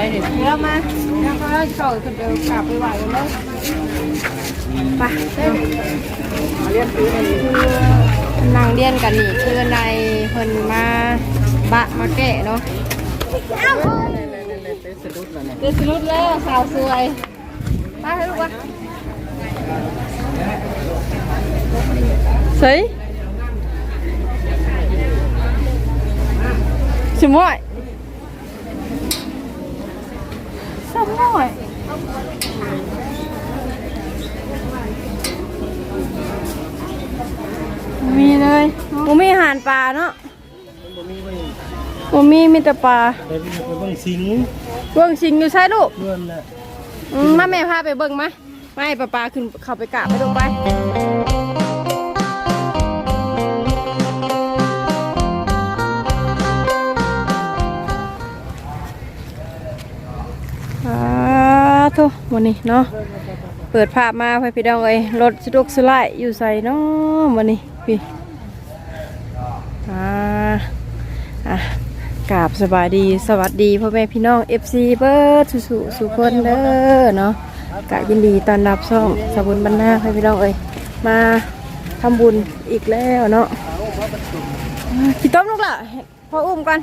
ช่เดี๋ยวมาแล้วก็เข้าคนเดียวกลับไปไหวเลยไปเรียนคือนั่งเรียนกันนี่คือในเพิ่นมาบะมาแกะเนาะเดือดรุดแล้วสาวสวยไปให้ลูกวะใส่ชิมวย สมวยมีเลยบ่มีอาหารปลาเนาะบ่มีไว้บ่มีมีแต่ปลาไปไปเบิ่งสิงเบิ่งสิงอยู่ใช่ลูกเพื่อนน่ะอืมมาแม่พาไปเบิ่งมาไม่ปลาปลาขึ้นเข้าไปกะไปลงไป ทุวันนี้เนาะเปิดภาพมาไปพี่ดองเอ้ยรถสะดวกสลายอยู่ใส่เนาะวันนี้พี่อ่าอะกราบสบายดีสวัสดีพ่อแม่พี่น้อง FC เบิร์ดสุสุสุคนเด้อเนาะกะยินดีต้อนรับช่องสบุญบรรณาให้พี่น้องเอ้ยมาทำบุญอีกแล้วเนาะอ่าพี่ต้มลูกล่ะพ่ออุ้มกัน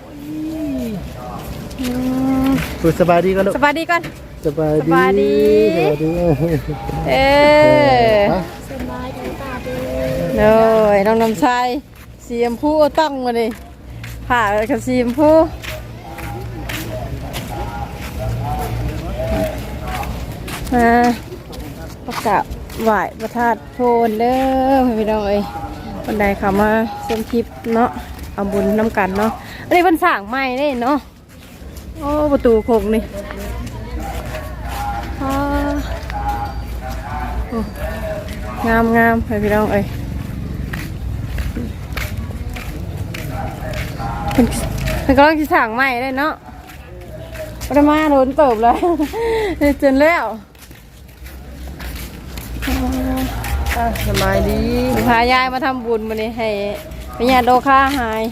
อืมฝึกสบายดีก็ลูกสบายดีก่อน สบายดีสบายดี สบายดีเออฮะเลยน้องน้ำชายสีชมพูต้องมาดิผ่ากับสีชมพูมาประกาศไหวประทาดโพนเด้อพี่น้องเอ้ยคนใดเข้ามาชมคลิปเนาะเอาบุญน้ำกันเนาะอันนี้เพิ่นสร้างใหม่เด้เนาะโอ้ประตูโคงนี่อ่าโอ้ งามงามให้พี่น้องเอ้ยเป็นเป็นกำลังจะสั่งใหม่เลยเนาะประมาโดนเติบเลยจนแล้วอะสบายดีพายายมาทำบุญมานี่ให้พญาโดค่าหาย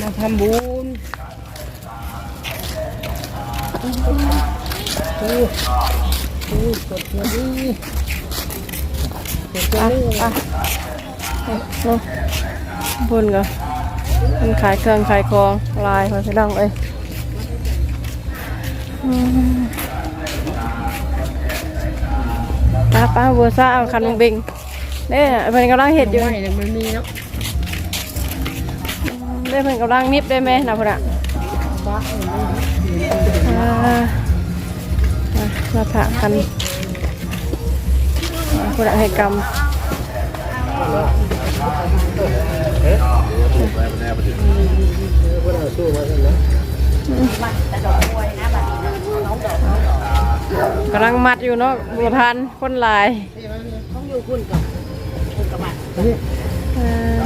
มาทำบุญ โอ้โอ้สดมาดีสดอะมาดีอะเนาะบุญก็มันขายเครื่องขายของลายพอพี่น้องเอ้ยป้าป้าบัวซ่าเอาคันบิงเนี่ยเพิ่นกำลังเห็ดอยู่ไม่ยังไม่มีเนาะได้เพิ่นกำลังนิบได้ไหมนะพ่อะบ้าอ่าอะ มาผ่ากันอ่าพุ่นอะให้กรรมกำลังมัดอยู่เนาะบัวทันคนลายอ่า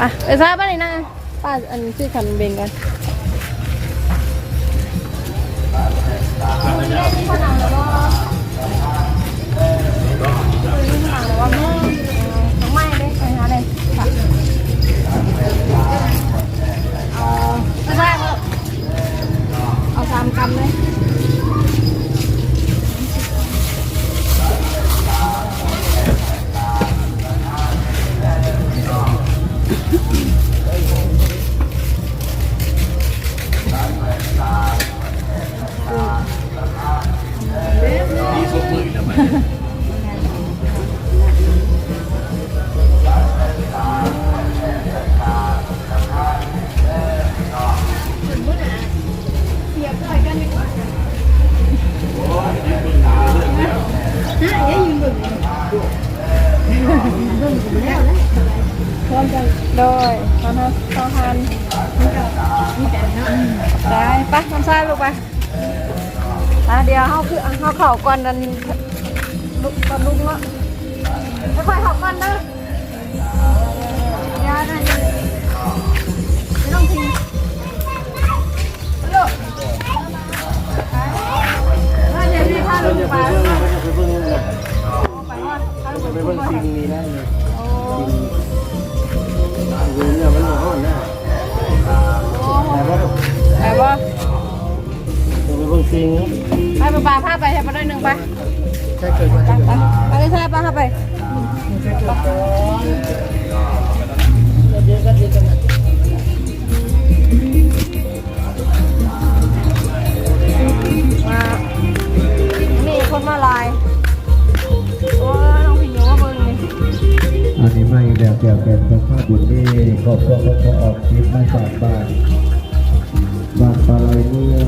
อะไปซ้ายบ้านนี่นะ ป้าอันชื่อคันเบงกันไม่ได้ไปหาเลยค่ะเอาไม่ได้ครับเอาสามกำเลย เไม่แบบแบบแบบสภาพบุญนี่ครอบครัวเขาออกคลิปมาจากบ้านบ้านปลาไหลเมือง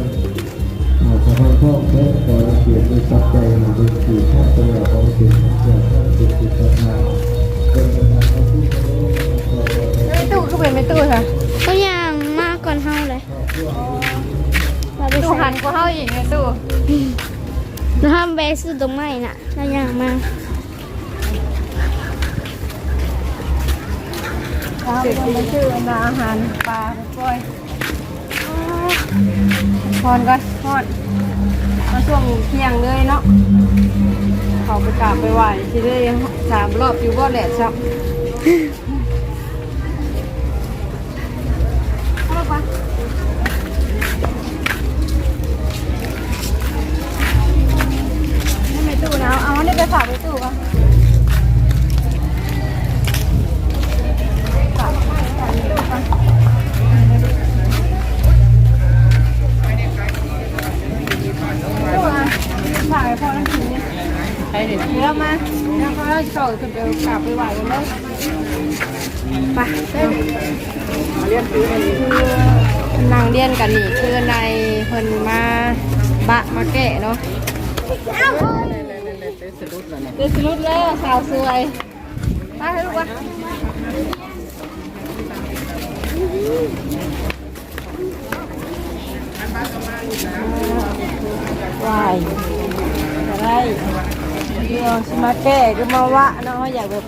อาจจะพ่อพ่อเพื่อขอเกียรติด้วยสับใจหรือด้วยสื่อข้อตัวของเสียงของเสียงข้อสิทธิประทานเป็นประธานของผู้บริหารของเราไม่ตู้ก็เป็นไม่ตู้ค่ะก็ยังมากก่อนเฮาเลยเราไปตู้ใส่หันก็เข้าอีกในตู้แล้วทำเบสตรงไหนน่ะเรายังมา ชื่อชื่อนาอาหารปลาปล่อยพอนก่อนพอนมาช่วงเที่ยงเลยเนาะเขาไปกราบไปไหว้ที่ได้สามรอบอยู่บ่แหละชับ วายอะไรเดี๋ยวสมาแก้ก็มาวะเนาะอยากแบบ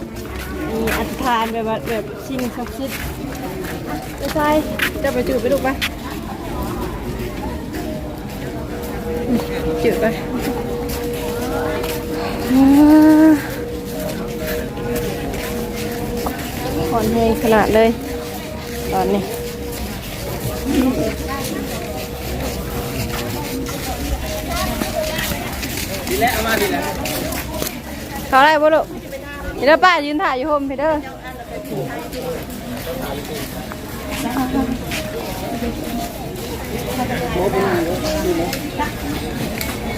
มีอธิษฐานแบบว่าแบบสิ่งศักดิ์สิทธิ์ไม่ใช่จะไปจืดไปลูกไปจืดไปอ่าขอนเพลงขนาดเลย ตอนนี้ แล้วเอามาดีแล้วเขาได้บ่ลูกพี่เดี๋ยวป้ายืนถ่ายอยู่โฮมพี่เด้อ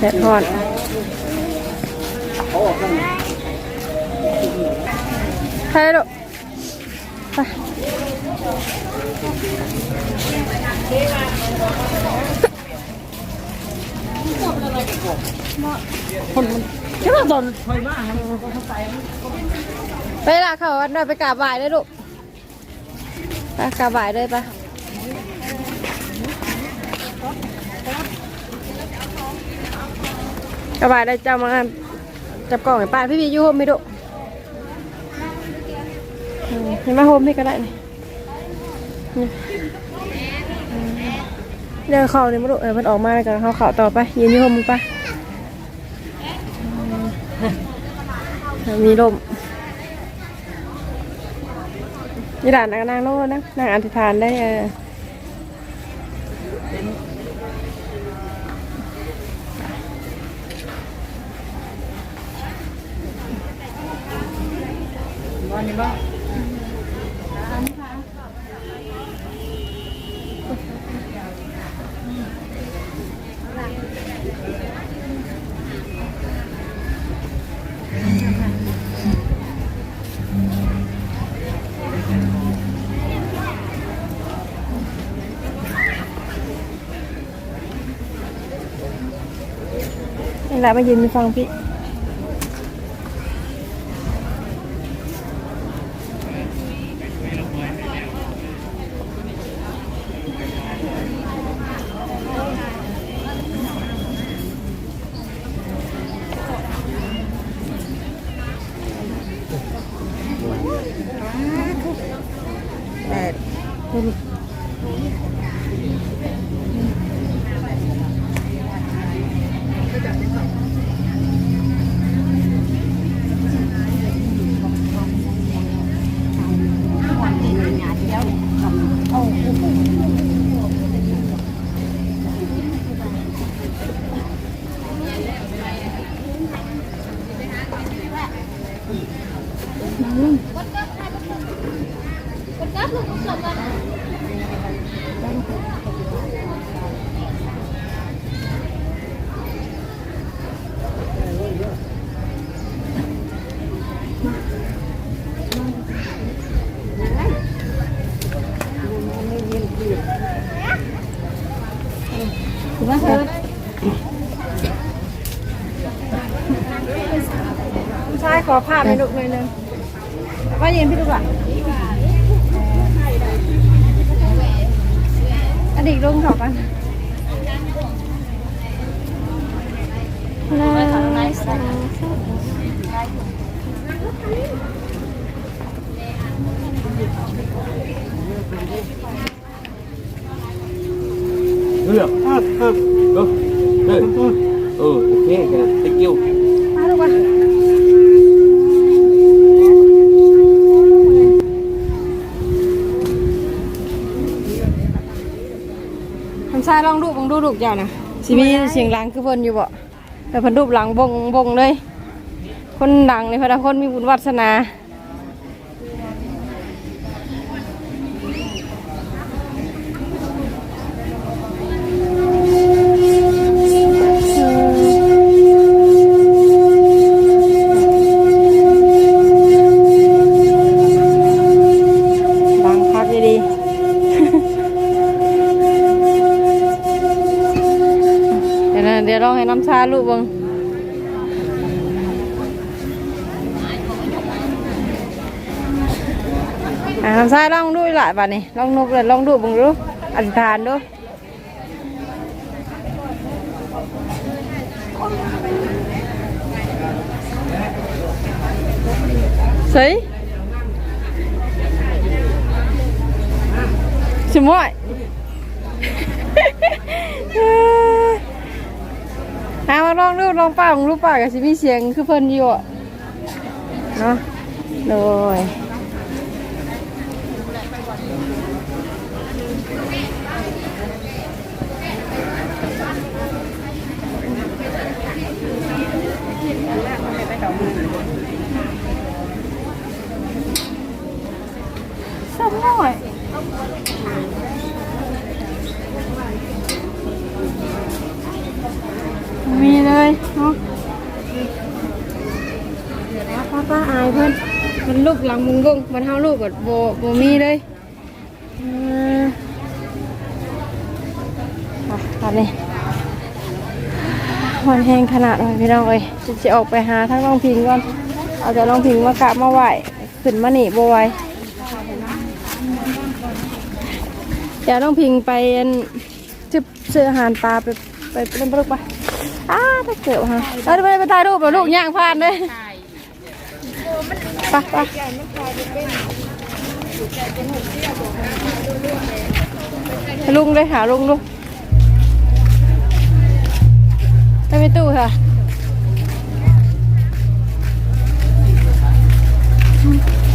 แดดร้อนเขาออกกัน ใช่ลูกไปแค่ว่าตอนคอยมาครับไปละเขาวัดหน่อยไปกราบไหว้เลยลูกไปกราบไหว้เลยไปกราบไหว้ได้จ้ามาจับกล่องให้ป้าพี่พี่ยูโฮมไม่ดุเห็นไหมโฮมให้ก็ได้นี่ เดี๋ยวเขาเนี่ยมาดุเออมันออกมาแล้วกันเขาเขาต่อไปยืนอยูโฮมมึงไปมีลมนี่ด่านนางนางโน่นนะนางอธิษฐานได้เออวันนี้บ้าง ละมายืนมาฟังพี่ ขอภาพให้ลูกหน่อยนึง ว่ายืนพี่ลูกอะอดีตลุงขอกันลายสังเลือกเออเออเออเออโอเคกัน thank you ายลองดูบังดูลูกเจ้านะสิมีเสียงดังคือเพิ่นอยู่บ่แต่เพิ่นรูปหลังบงบงเลย คนดังในพระคนมีบุญวัสนา ดี๋ยวนะเดี๋ยวลองให้น้ำชาลูกเบังอะน้ำชาลองดูหลายบาทนี่ลองนกเลยลองดูเบังดูอธิษฐานดูใส่สมอยหามา ลองดูลองป้าของรูปป้ากับชิมีเสียงคือเพิ่นอยู่อะเนาะโดยสมอย มีเลยเนาะป้าป้าอายเพื่อนมันลูก หลังมุงกงมันเท่าลูกแบบโบโบมีเลยเอออะตอนนี้มันแห้งขนาดเลยพี่น้องเอ้ยจะจะออกไปหาทั้งน้องพิงก่อน เอาแต่น้องพิงมากะมาไหวขึ้นมาหนีโบไหวเดี๋ยวน้องพิงไปอันจะซื้ออาหารปลาไปไปเล่นปลาลูกปอ้าถ้าเกิดฮะเราไปไปถ่ายรูปกับลูกย่างผ่านเลย ปไปลุงเลยหาลุงดูไปไปตู้ค่ะ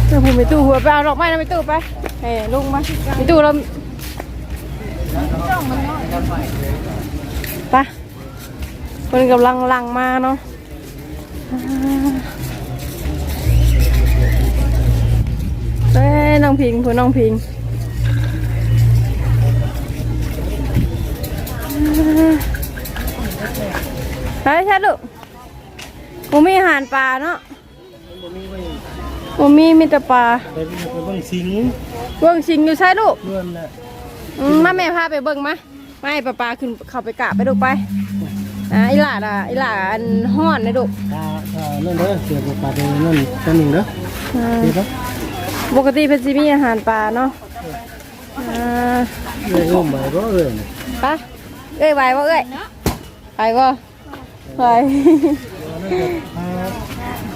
เดี๋ยวผมไปตู้หัวไปเอาดอกไม้นะไปตู้ไปเฮ้ลุงมาไปตู้เราไปคนกำลังลังมาเนาะ น้องพิงพูน้องพิงไปใช่ลูกผมมีอาหารปลาเนาะผมมีมีแต่ปลาไปไปเบิ่งสิงเบิ่งสิงอยู่ใช่ลูกเพื่อนน่ะอืมมาแม่พาไปเบิ่งมาไม่ปลาปลาขึ้นเข้าไปกะไปดูไปอ่าอีหลาดอะอีหลาอันห้อนเลยลูกตาตานั่นเด้อเสียบปลาเด้อนั่นตัวหนึงเด้ออ่าเห็นปะ ปกติเป็นสิมีอาหารปลาเนาะอ่าเอ้ยอุ้มไปบ่เอ้ยปะเอ้ยไหวบ่เอ้ยไปบ่ไป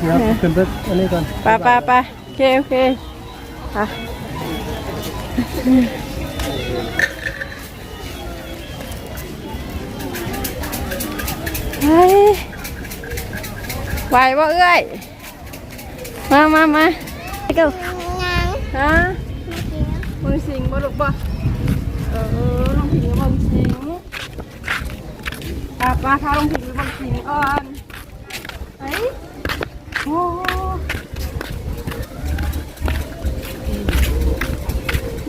เดี๋ยวขึ้นไปอันนี้ก่อนไปไปไปโอเคโอเคอะไปไหวบ่เอ้ยมามามาไปกันยัง ฮะมึงสิงบ่ลูกบ่เออลงถิงบ่งสิงกลับมาค่ะลงถิงบ่งสิงก่อนเฮ้ยโอ้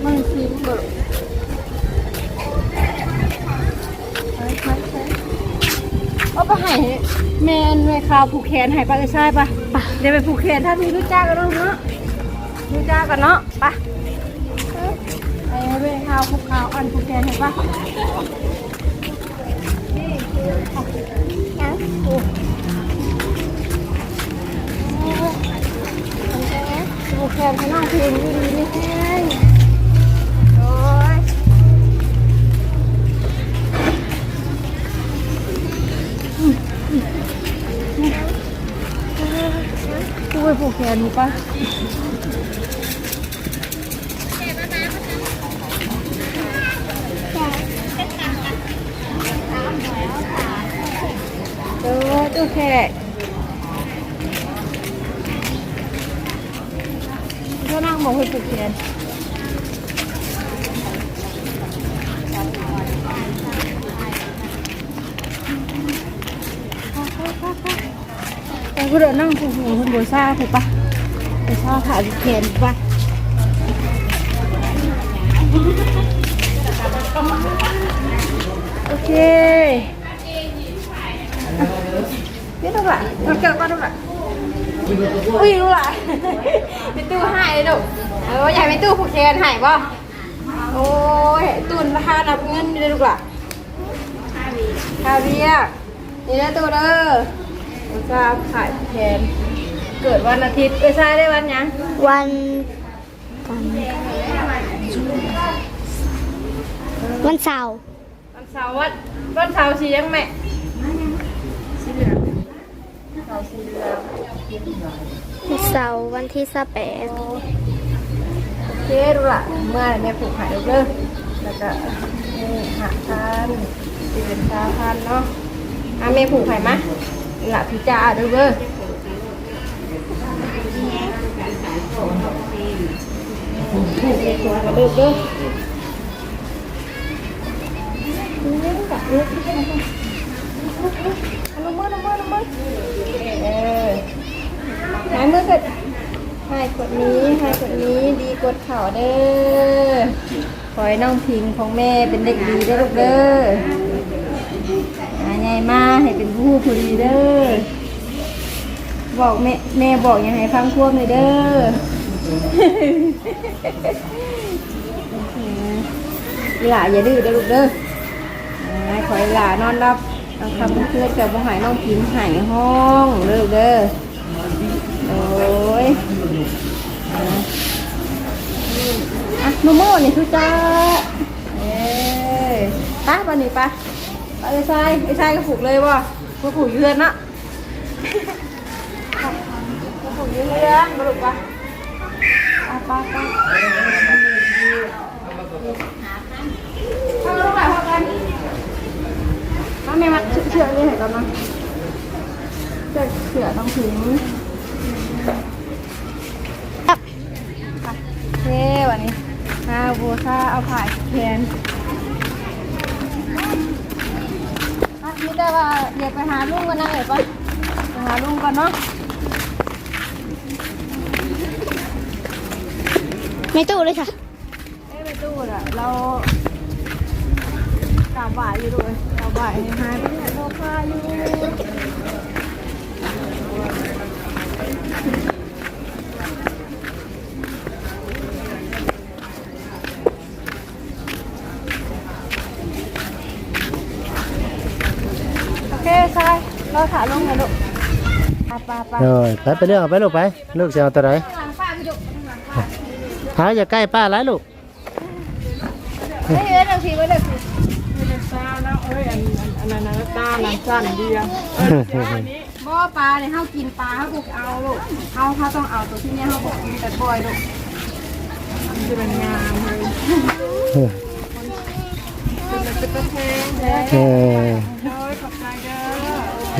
มึงสิงบ่ลูกเอาไปให้แมนไว้ข่าวผูกแขนให้ปลาไอ้ชายปะเดี๋ยวไปผูกแขนถ้าพี่รู้จักก็นแล้วเนาะ รู้จักกันเนาะไปไปไปข่าวผูกข่าวอันผูกแขนให้ปะยังผูกแขนให้น้องเพลงดีนี่แห้งโอ้ยผูกแขนหนูปะ เออตู้แขกก็นั่งมองคนผูกแขนแต่ก็เดินนั่งผูกหูคนบัวซ่าผูกปะไปซ่าขาผูกแขนปะ ạ nó kêu con đâu ạ ui luôn ạ mấy tư hai đâu ờ nhà mấy tư phụ khen hải บ่ ôi tuần ha nạp ngân đi đâu ạ hà bia นี่นะตัวเด้อทราบขายแทนเกิดวันอาทิตย์เอ้ยใช่ได้วันยังวันวันเสาร์วันเสาร์วันวันเสาร์สียังแม่สีเหลือง เสาร์สีเหลืองวันเสาร์วันที่สิบแปดโอเคดูละเมื่อแม่ผูกหายเด้อแล้วก็นี่หาพันสี่เป็นสามพันเนาะอะแม่ผูกหายมะหลับพี่จ้าเด้อเด้อผูกในตัวกระเด้อเด้อนี่จับ ลูกที่ไหนกันลงมือลงมือลงมือเออหายมือกดให้กดนี้ให้กดนี้ดีกดเข่าเด้อขอให้น้องพิงของแม่เป็นเด็กดีเด้อลูกเด้อหาใหญ่มาให้เป็นผู้ผู้ดีเด้อบอกแม่แม่บอกอยังให้ฟังควบเลยเด้อหล่าอย่าดื้อเด้อลูกเด้อขอให้หล่านอนรับ เอาคำเพื่อนกับบ่ใหายน้องพิมหายห้องเด้อลูกเด้อโอ้ยอะโมโม่นี่คือจ้าเอ้ยปะวันนี้ปะปะไอ้ชายไอ้ชายก็ผูกเลยว่ะก็ผูกอยือนนะก็ผูกอยืนเรือนมาลูกปะปะปะปะเข้า ลูกหลานเข้ากันน้องแม่มาเชื่อเชื่อเลยเห็นกันนะเชื่อเชื่อต้องถึงเท่วันนี้อาบัวซ่าเอาผ่ายแทนอะนี่ได้ว่าเดี๋ยวไปหาลุงกันนะเอ๋ยปะไปหาลุงกันเนาะไม่ตู้เลยค่ะเอ้ยไปตู้อะเรากราบบ่ายอยู่ด้วย กราบบ่ายให้หายไปเนี่ยเราพาอยู่โอเคใช่เราถ่ายลงกันลูกไปไปไปเออไปไปเรื่องเอาไปลูกไปลูกจะเอาตัวไหนข้างหลังป้าไปจุกข้างหลังป้าหาอย่าใกล้ป้าหลายลูก เฮ้ยเอ้ยเดี๋ยวทีไว้เดี๋ยวที ตาแล้วเอ้ยอัน อันอันนั้นตาหนังสั้นดีอะบ่ปลาเนี่ยเฮากินปลาเฮาบุกเอาลูกเฮาเฮาต้องเอาตัวที่เนี่ยเฮาบอกกินแต่บ่อยลูกมันจะเป็นงามเลยเป็นตะเพงแท้เออโอ้ยขอบใจเด้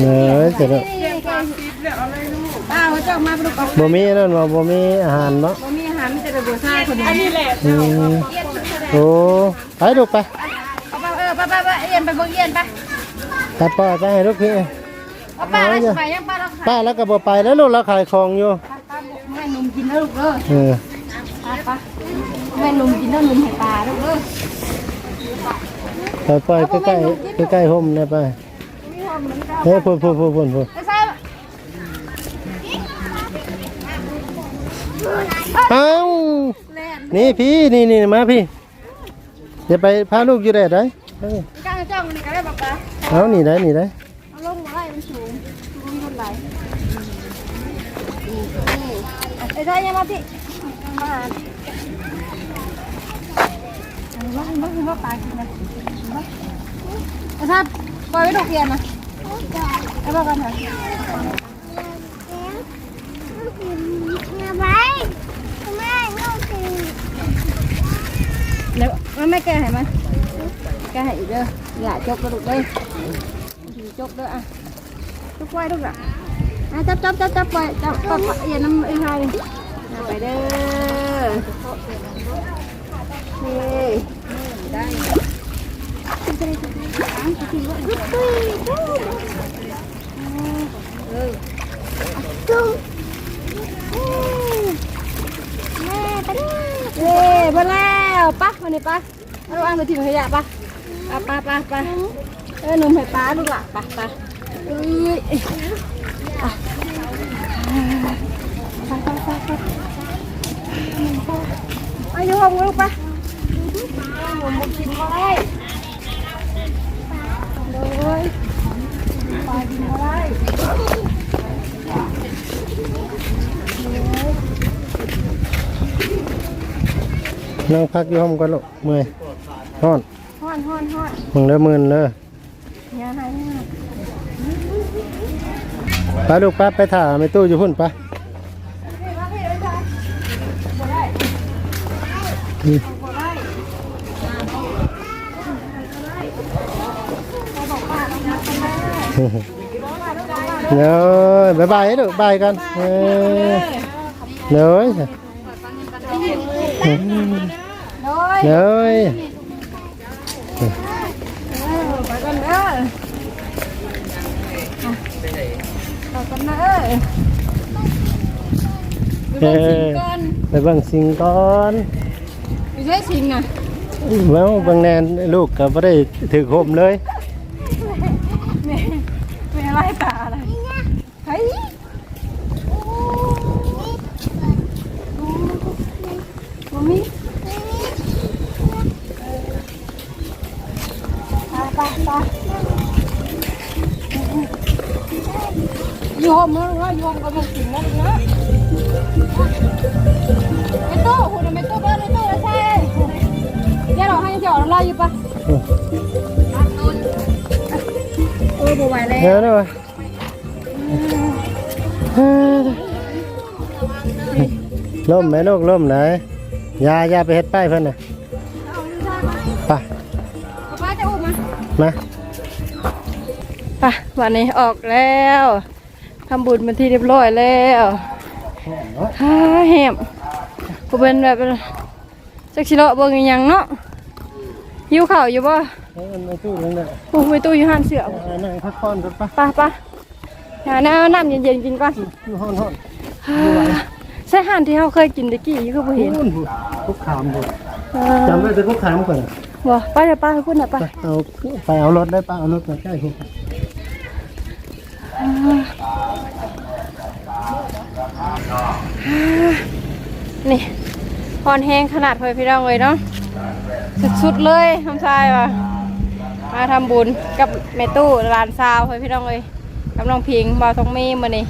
อเนอเสร็จแล้วเรียกความคิดแล้วอะไรลูกป้าเขาจะออกมาปลุกเอาบ่มีนั่นว่าบ่มีอาหารเนาะบ่มีอาหารมีแต่กระดูกซ่าคนเดียวอันนี้แหละอืมโอ้ไปลูกไปเอาไปเออไปไปไปเอียนไปเบิ่งเอียนไป ตัดป้าจะให้ลูกพี่ป้าแล้วไปยังป้าแล้วค่ะป้าแล้วก็บ่ไปแล้วลูกเราขายของอยู่ป้าบอกให้นมกินแล้วลูกเออป้าป้าให้นมกินแล้วนมให้ป้าลูกเออไปไปใกล้ใกล้ใกล้ห่มนะไปเฮ้ยพูดพูดพูดพูดพูดเอานี่พี่นี่นี่มาพี่จะไปพาลูกอยู่ได้ได้จ้างจ้างนี่ก็ได้บอกป้า เอานี่ได้นี่ได้เอาลงมาไล่มันสูงสูงคนไหลไอ้ได้ยังมาพี่มามามามามาปลากินนะมาไอ้ท่านปล่อยไว้ดอกเกียนนะไอ้บอกกันเถอะไปแม่ ลูกกินเดี๋ยวมันไม่แก้ให้มันแก้ให้อีกเด้ออย่าจกกระดูกเด้อถือจกเด้ออะจกไว้ลูกอะอะจับจับจับจับไปจับจับอย่าน้ำไอ้ไทยอย่าไปเด้อเฮ้ยได้จุ๊บแม่ไปเลยเย้มาแล้วปะมานี่ปะเอาลูกอ่างไปทิ้งขยะปะ ปะปะปะปะเออหนุ่มให้ป้าลูกหล่ะปะปะเอ้ยอะไปไปไปไปไปอยู่ห้องลูกปะผมบอกกินมาได้เลยไปกินมาได้นั่งพักอยู่ห้องก่อนลูกเมื่อยนอน ฮ้อนฮ้อนฮ้อนมึงเด้อมื่นเด้ออย่าให้ยากไปลูกป้าไปถ่าไม่ตู้อยู่พุ่นปะนี่เดี๋ยวบายบายให้ลูกบายกันเออเดี๋ยวโดยเดี๋ยว ไปกันเด้ออะ ไปกันเด้อเออไปเบิ่งสิงก่อนไม่ใช่ชิงอะแม้วบางแนนลูกก็ไม่ได้ถือโคมเลยไม่ไม่อะไรตาอะไรเฮ้ยมามีไปไปไป โยมนะว่าโยมกำลังกินนะนะไม่ตู้คุณไม่ตู้เบิ้ลไม่ตู้แล้วใช่เดี๋ยวเราให้เดี๋ยวเราไล่อยู่ปะเออบ่ไหวแล้วเดี๋ยวนะวะล่มไหมลูกล่มไหนยาอยาไปเฮ็ดป้ายเพิ่นน่ะไปป้าจะอุ้มมามาป่ะวันนี้ออกแล้ว ทำบุญเป็นที่เรียบร้อยแล้วฮ่าแหมกูเป็นแบบจักชิโร่เบิ่งอีหยังเนาะหิวข้าวอยู่บ่เอ้ยมันตู้นึงน่ะโอ้ยตู้อยู่ห้านเสือเอานั่งพักผ่อนก่อนปะป่ะป่ะหาน้ำน้ำเย็นๆกินก่อนอยู่ห้อนห้อนฮ่าใช่ห้านที่เราเคยกินตะกี้คือบ่เห็นนู่นบุคุกขามบุเออจำได้แต่คุกขามก่อนน่ะบ่ไปเดี๋ยวป้าให้คุณน่ะไปไปเอาไปเอารถได้ปะเอารถมาใกล้คุก นี่พรแห้งขนาดเพื่อนพี่น้องเลยเนาะสุดๆเลยทำทรายว่ะมาทำบุญกับแม่ตู้ร้านซาวเพื่อนพี่น้องเลยกับน้องพิงบ่าวทองมีมานี่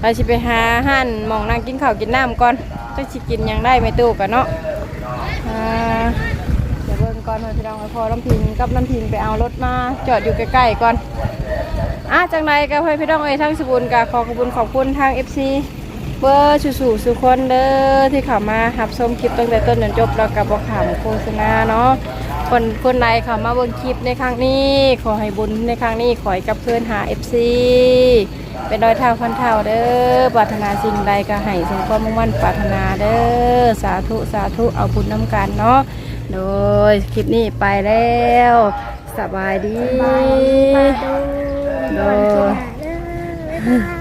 เราสิไปหาหั่นมองนั่งกินข้าวกินน้ำก่อนจะสิกินยังได้แม่ตู้กันเนาะเดี๋ยวเบิ่งก่อนเพื่อนพี่น้องพอน้ำพิงกับน้ำพิงไปเอารถมาจอดอยู่ใกล้ๆก่อนอะจังไรกับเพื่อนพี่น้องเลยทั้งสบุญกับขอขอบคุณขอบคุณทาง FC เบอร์สู่สู่สุคนเด้อที่เข้ามาหับชมคลิปตั้งแต่ต้นจนจบแล้วกับบอกข่าวโฆษณาเนาะคนคนใดเข้ามาเบิ่งคลิปในครั้งนี้ ขอให้บุญในครั้งนี้ขอให้กับเพื่อนหา FC เป็นร้อยเท่าพันเท่าเด้อปรารถนาสิ่งใดก็ให้สมความมุ่งมั่นปรารถนาเด้อสาธุสาธุเอาบุญน้ำกันเนาะโดยคลิปนี้ไปแล้วสบายดีโดยบ๊ายบาย